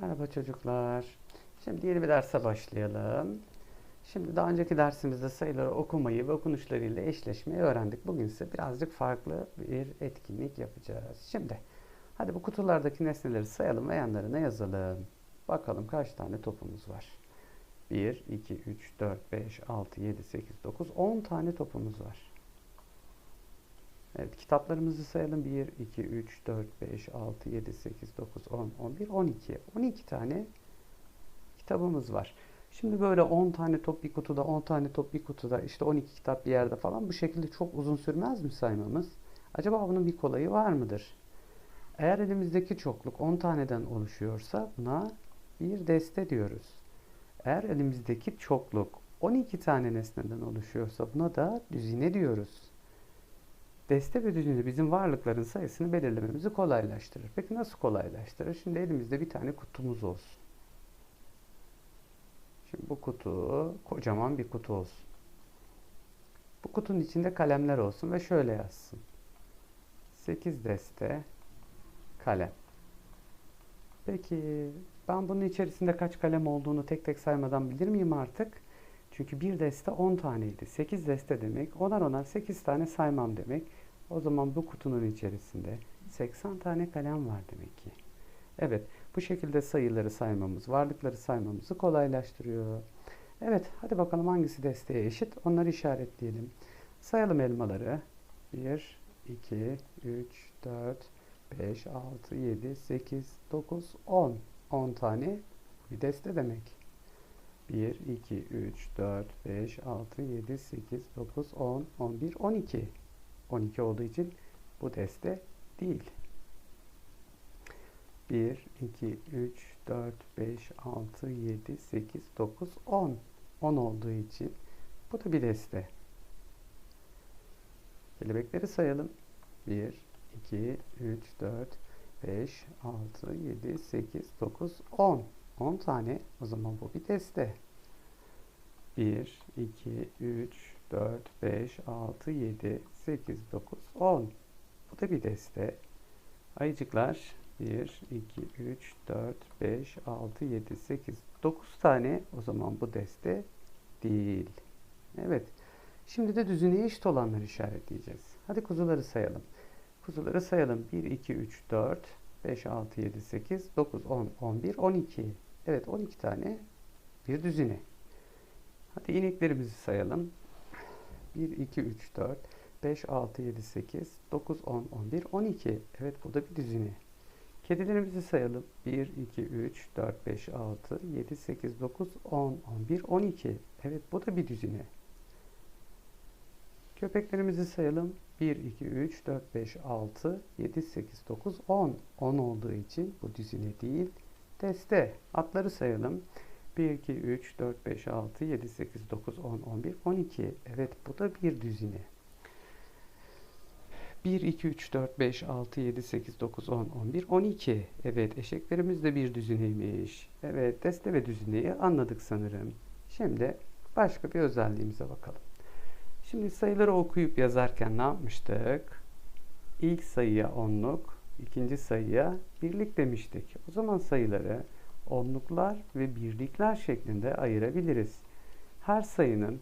Merhaba çocuklar. Şimdi yeni bir derse başlayalım. Şimdi daha önceki dersimizde sayıları okumayı ve okunuşlarıyla eşleşmeyi öğrendik. Bugün ise birazcık farklı bir etkinlik yapacağız. Şimdi hadi bu kutulardaki nesneleri sayalım ve yanlarına yazalım. Bakalım kaç tane topumuz var. 1, 2, 3, 4, 5, 6, 7, 8, 9, 10 tane topumuz var. Evet, kitaplarımızı sayalım. 1, 2, 3, 4, 5, 6, 7, 8, 9, 10, 11, 12. 12 tane kitabımız var. Şimdi böyle 10 tane top bir kutuda, 10 tane top bir kutuda, işte 12 kitap bir yerde falan bu şekilde çok uzun sürmez mi saymamız? Acaba bunun bir kolayı var mıdır? Eğer elimizdeki çokluk 10 taneden oluşuyorsa buna bir deste diyoruz. Eğer elimizdeki çokluk 12 tane nesneden oluşuyorsa buna da düzine diyoruz. Deste ve bizim varlıkların sayısını belirlememizi kolaylaştırır. Peki nasıl kolaylaştırır? Şimdi elimizde bir tane kutumuz olsun. Şimdi bu kutu kocaman bir kutu olsun. Bu kutunun içinde kalemler olsun ve şöyle yazsın. 8 deste kalem. Peki ben bunun içerisinde kaç kalem olduğunu tek tek saymadan bilir miyim artık? Çünkü bir deste 10 taneydi. 8 deste demek. Onar onar 8 tane saymam demek. O zaman bu kutunun içerisinde 80 tane kalem var demek ki. Evet, bu şekilde sayıları saymamız, varlıkları saymamızı kolaylaştırıyor. Evet, hadi bakalım hangisi desteğe eşit? Onları işaretleyelim. Sayalım elmaları. 1, 2, 3, 4, 5, 6, 7, 8, 9, 10. 10 tane bir deste demek. 1, 2, 3, 4, 5, 6, 7, 8, 9, 10, 11, 12. 12 olduğu için bu deste değil. 1, 2, 3, 4, 5, 6, 7, 8, 9, 10. 10 olduğu için bu da bir deste. Kelebekleri sayalım. 1, 2, 3, 4, 5, 6, 7, 8, 9, 10. 10 tane. O zaman bu bir deste. 1, 2, 3, 4, 5, 6, 7, 8, 9, 10. Bu da bir deste. Ayıcıklar 1, 2, 3, 4, 5, 6, 7, 8, 9 tane. O zaman bu deste değil. Evet. Şimdi de düzine eşit olanları işaretleyeceğiz. Hadi kuzuları sayalım. Kuzuları sayalım. 1, 2, 3, 4, 5, 6, 7, 8, 9, 10, 11, 12. Evet 12 tane bir düzine. Hadi ineklerimizi sayalım. 1, 2, 3, 4, 5, 6, 7, 8, 9, 10, 11, 12. Evet bu da bir düzine. Kedilerimizi sayalım. 1, 2, 3, 4, 5, 6, 7, 8, 9, 10, 11, 12. Evet bu da bir düzine. Köpeklerimizi sayalım. 1, 2, 3, 4, 5, 6, 7, 8, 9, 10. 10 olduğu için bu düzine değil, deste. Atları sayalım. 1, 2, 3, 4, 5, 6, 7, 8, 9, 10, 11, 12. Evet bu da bir düzine. 1, 2, 3, 4, 5, 6, 7, 8, 9, 10, 11, 12. Evet eşeklerimiz de bir düzineymiş. Evet deste ve düzineyi anladık sanırım. Şimdi başka bir özelliğimize bakalım. Şimdi sayıları okuyup yazarken ne yapmıştık? İlk sayıya onluk, ikinci sayıya birlik demiştik. O zaman sayıları onluklar ve birlikler şeklinde ayırabiliriz. Her sayının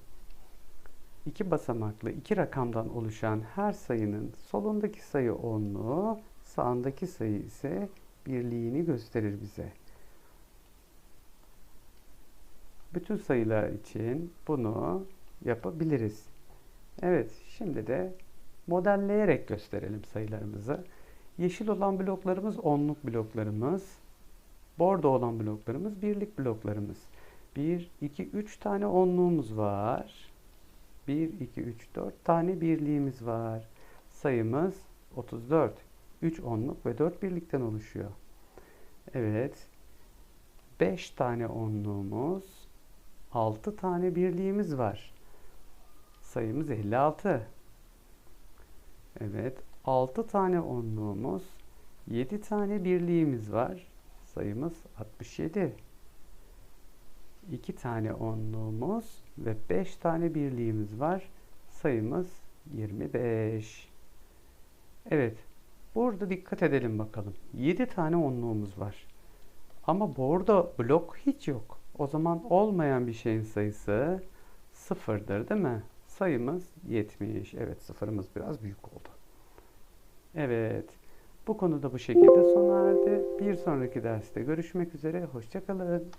iki basamaklı iki rakamdan oluşan her sayının solundaki sayı onluğu, sağındaki sayı ise birliğini gösterir bize. Bütün sayılar için bunu yapabiliriz. Evet, şimdi de modelleyerek gösterelim sayılarımızı. Yeşil olan bloklarımız onluk bloklarımız. Bordo olan bloklarımız birlik bloklarımız. 1, 2, 3 tane onluğumuz var. 1, 2, 3, 4 tane birliğimiz var. Sayımız 34. 3 onluk ve 4 birlikten oluşuyor. Evet. 5 tane onluğumuz, 6 tane birliğimiz var. Sayımız 56. Evet. 6 tane onluğumuz, 7 tane birliğimiz var. Sayımız 67. 2 tane onluğumuz ve 5 tane birliğimiz var. Sayımız 25. Evet. Burada dikkat edelim bakalım. 7 tane onluğumuz var. Ama burada blok hiç yok. O zaman olmayan bir şeyin sayısı sıfırdır değil mi? Sayımız 70. Evet sıfırımız biraz büyük oldu. Evet. Bu konuda bu şekilde sona erdi. Bir sonraki derste görüşmek üzere. Hoşçakalın.